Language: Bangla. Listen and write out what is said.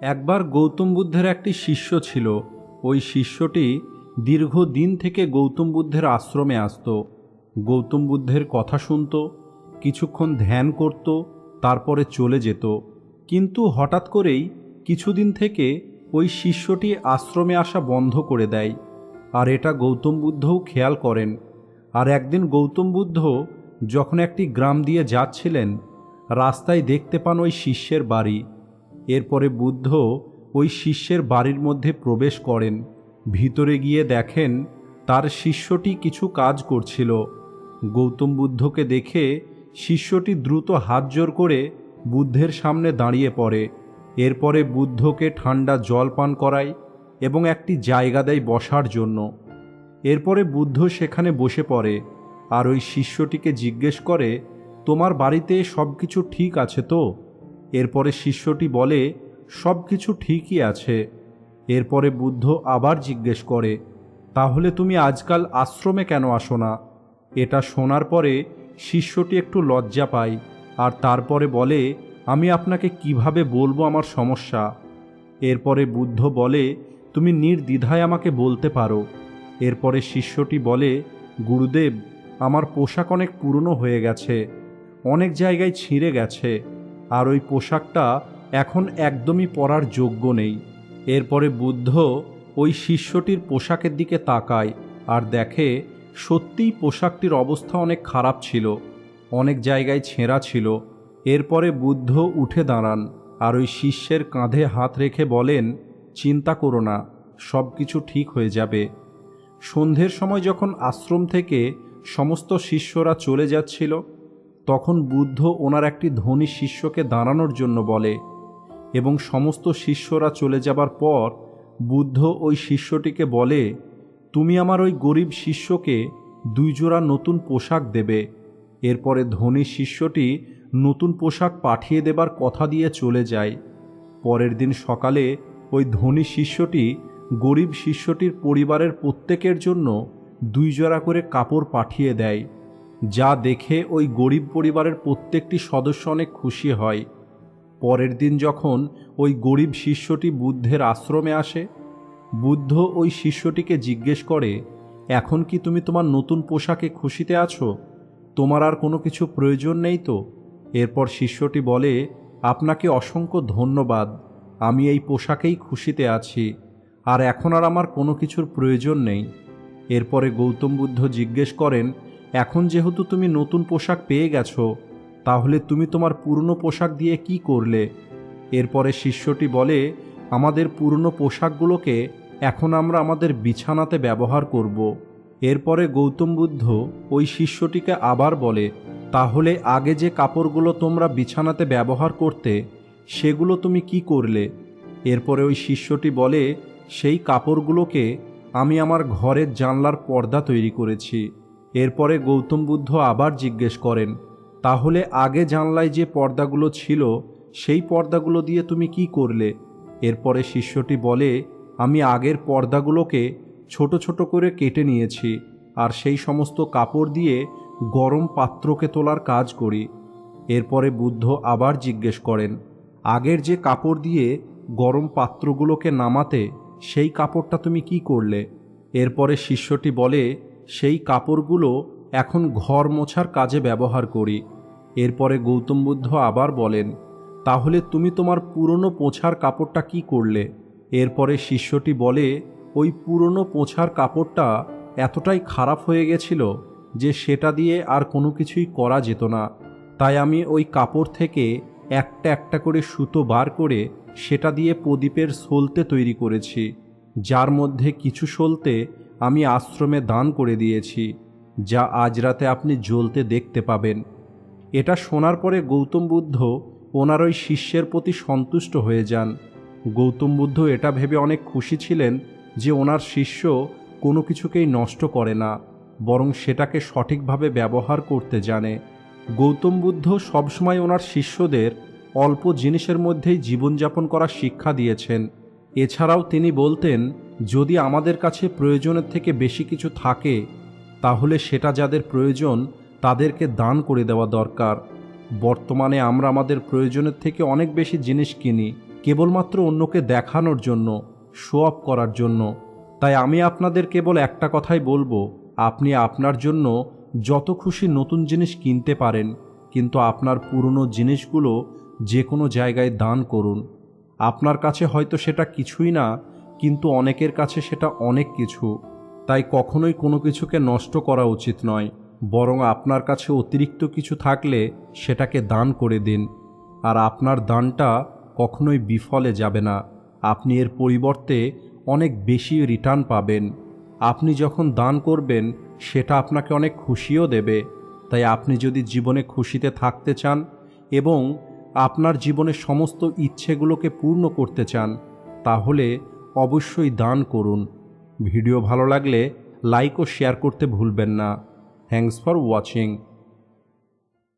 একবার গৌতম বুদ্ধের একটি শিষ্য ছিল। ওই শিষ্যটি দীর্ঘদিন থেকে গৌতম বুদ্ধের আশ্রমে আসতো। গৌতম বুদ্ধের কথা শুনত, কিছুক্ষণ ধ্যান করত, তারপরে চলে যেত। কিন্তু হঠাৎ করেই কিছুদিন থেকে ওই শিষ্যটি আশ্রমে আসা বন্ধ করে দেয়। আর এটা গৌতম বুদ্ধও খেয়াল করেন। আর একদিন গৌতম বুদ্ধ যখন একটি গ্রাম দিয়ে যাচ্ছিলেন, রাস্তায় দেখতে পান ওই শিষ্যের বাড়ি। এরপরে বুদ্ধ ওই শিষ্যের বাড়ির মধ্যে প্রবেশ করেন। ভিতরে গিয়ে দেখেন তার শিষ্যটি কিছু কাজ করছিল। গৌতম বুদ্ধকে দেখে শিষ্যটি দ্রুত হাত জোর করে বুদ্ধের সামনে দাঁড়িয়ে পড়ে। এরপরে বুদ্ধকে ঠান্ডা জল পান করায় এবং একটি জায়গা দেয় বসার জন্য। এরপরে বুদ্ধ সেখানে বসে পড়ে আর ওই শিষ্যটিকে জিজ্ঞেস করে, তোমার বাড়িতে সব কিছু ঠিক আছে তো? এরপরে শিষ্যটি বলে সব কিছু ঠিকই আছে। এরপরে বুদ্ধ আবার জিজ্ঞেস করে, তাহলে তুমি আজকাল আশ্রমে কেন আসো না? এটা শোনার পরে শিষ্যটি একটু লজ্জা পায় আর তারপরে বলে, আমি আপনাকে কীভাবে বলব আমার সমস্যা? এরপরে বুদ্ধ বলে, তুমি নির্দ্বিধায় আমাকে বলতে পারো। এরপরে শিষ্যটি বলে, গুরুদেব, আমার পোশাক অনেক পুরনো হয়ে গেছে, অনেক জায়গায় ছিঁড়ে গেছে। আর ওই পোশাকটা এখন একদমই পরার যোগ্য নেই। এরপরে বুদ্ধ ওই শিষ্যটির পোশাকের দিকে তাকায় আর দেখে সত্যিই পোশাকটির অবস্থা অনেক খারাপ ছিল, অনেক জায়গায় ছেঁড়া ছিল। এরপরে বুদ্ধ উঠে দাঁড়ান আর ওই শিষ্যের কাঁধে হাত রেখে বলেন, চিন্তা করো না সব কিছু ঠিক হয়ে যাবে। সন্ধ্যের সময় যখন আশ্রম থেকে সমস্ত শিষ্যরা চলে যাচ্ছিল তখন বুদ্ধ ওনার একটি ধনী শিষ্যকে দাঁড়ানোর জন্য বলে, এবং সমস্ত শিষ্যরা চলে যাবার পর বুদ্ধ ওই শিষ্যটিকে বলে, তুমি আমার ওই গরিব শিষ্যকে দুই জোড়া নতুন পোশাক দেবে। এরপরে ধনী শিষ্যটি নতুন পোশাক পাঠিয়ে দেবার কথা দিয়ে চলে যায়। পরের দিন সকালে ওই ধনী শিষ্যটি গরিব শিষ্যটির পরিবারের প্রত্যেকের জন্য দুই জোড়া করে কাপড় পাঠিয়ে দেয়। যা দেখে ওই গরিব পরিবারের প্রত্যেকটি সদস্য অনেক খুশি হয়। পরের দিন যখন ওই গরিব শিষ্যটি বুদ্ধের আশ্রমে আসে, বুদ্ধ ওই শিষ্যটিকে জিজ্ঞেস করে, এখন কি তুমি তোমার নতুন পোশাকে খুশিতে আছো? তোমার আর কোনো কিছু প্রয়োজন নেই তো? এরপর শিষ্যটি বলে, আপনাকে অসংখ্য ধন্যবাদ, আমি এই পোশাকেই খুশিতে আছি, আর এখন আর আমার কোনো কিছুর প্রয়োজন নেই। এরপরে গৌতম বুদ্ধ জিজ্ঞেস করেন এখন যেহেতু তুমি নতুন পোশাক পেয়ে গেছো, তাহলে তুমি তোমার পুরনো পোশাক দিয়ে কি করলে? এরপরে শিষ্যটি বলে, আমাদের পুরনো পোশাকগুলোকে এখন আমরা আমাদের বিছানাতে ব্যবহার করব। এরপরে গৌতম বুদ্ধ ওই শিষ্যটিকে আবার বলে, তাহলে আগে যে কাপড়গুলো তোমরা বিছানাতে ব্যবহার করতে, সেগুলো তুমি কি করলে? এরপরে ওই শিষ্যটি বলে, সেই কাপড়গুলোকে আমি আমার ঘরের জানলার পর্দা তৈরি করেছি। এরপরে গৌতম বুদ্ধ আবার জিজ্ঞেস করেন, তাহলে আগে জানলায় যে পর্দাগুলো ছিল, সেই পর্দাগুলো দিয়ে তুমি কি করলে? এরপরে শিষ্যটি বলে, আমি আগের পর্দাগুলোকে ছোট ছোট করে কেটে নিয়েছি, আর সেই সমস্ত কাপড় দিয়ে গরম পাত্রকে তোলার কাজ করি। এরপরে বুদ্ধ আবার জিজ্ঞেস করেন, আগের যে কাপড় দিয়ে গরম পাত্রগুলোকে নামাতে, সেই কাপড়টা তুমি কি করলে? এরপরে শিষ্যটি বলে সেই কাপড়গুলো এখন ঘর মোছার কাজে ব্যবহার করি। এরপরে গৌতম বুদ্ধ আবার বলেন, তাহলে তুমি তোমার পুরনো পোছার কাপড়টা কি করলে? এরপরে শিষ্যটি বলে, ওই পুরনো পোছার কাপড়টা এতটাই খারাপ হয়ে গেছিল যে সেটা দিয়ে আর কোনো কিছুই করা যেত না। তাই আমি ওই কাপড় থেকে একটা একটা করে সুতো বার করে সেটা দিয়ে প্রদীপের সলতে তৈরি করেছি। যার মধ্যে কিছু সলতে আমি আশ্রমে দান করে দিয়েছি, যা আজ রাতে আপনি জ্বলতে দেখতে পাবেন। এটা শোনার পরে গৌতম বুদ্ধ ওনার ওই শিষ্যের প্রতি সন্তুষ্ট হয়ে যান। গৌতম বুদ্ধ এটা ভেবে অনেক খুশি ছিলেন যে ওনার শিষ্য কোনো কিছুকেই নষ্ট করে না, বরং সেটাকে সঠিকভাবে ব্যবহার করতে জানে। গৌতম বুদ্ধ সবসময় ওনার শিষ্যদের অল্প জিনিসের মধ্যেই জীবনযাপন করার শিক্ষা দিয়েছেন। এছাড়াও তিনি বলতেন যদি আমাদের কাছে প্রয়োজনের থেকে বেশি কিছু থাকে, তাহলে সেটা যাদের প্রয়োজন, তাদেরকে দান করে দেওয়া দরকার। বর্তমানে আমরা আমাদের প্রয়োজনের থেকে অনেক বেশি জিনিস কিনি, কেবলমাত্র অন্যকে দেখানোর জন্য শো অফ করার জন্য। তাই আমি আপনাদের কেবল একটা কথাই বলব, আপনি আপনার জন্য যত খুশি নতুন জিনিস কিনতে পারেন, কিন্তু আপনার পুরনো জিনিসগুলো যে কোনো জায়গায় দান করুন। আপনার কাছে হয়তো সেটা কিছুই না কিন্তু অনেকের কাছে সেটা অনেক কিছু। তাই কখনোই কোনো কিছুকে নষ্ট করা উচিত নয়, বরং আপনার কাছে অতিরিক্ত কিছু থাকলে সেটাকে দান করে দিন। আর আপনার দানটা কখনোই বিফলে যাবে না। আপনি এর পরিবর্তে অনেক বেশি রিটার্ন পাবেন। আপনি যখন দান করবেন, সেটা আপনাকে অনেক খুশিও দেবে। তাই আপনি যদি জীবনে খুশিতে থাকতে চান এবং আপনার জীবনের সমস্ত ইচ্ছেগুলোকে পূর্ণ করতে চান, তাহলে অবশ্যই দান করুন। ভিডিও ভালো লাগলে লাইক ও শেয়ার করতে ভুলবেন না। Thanks for watching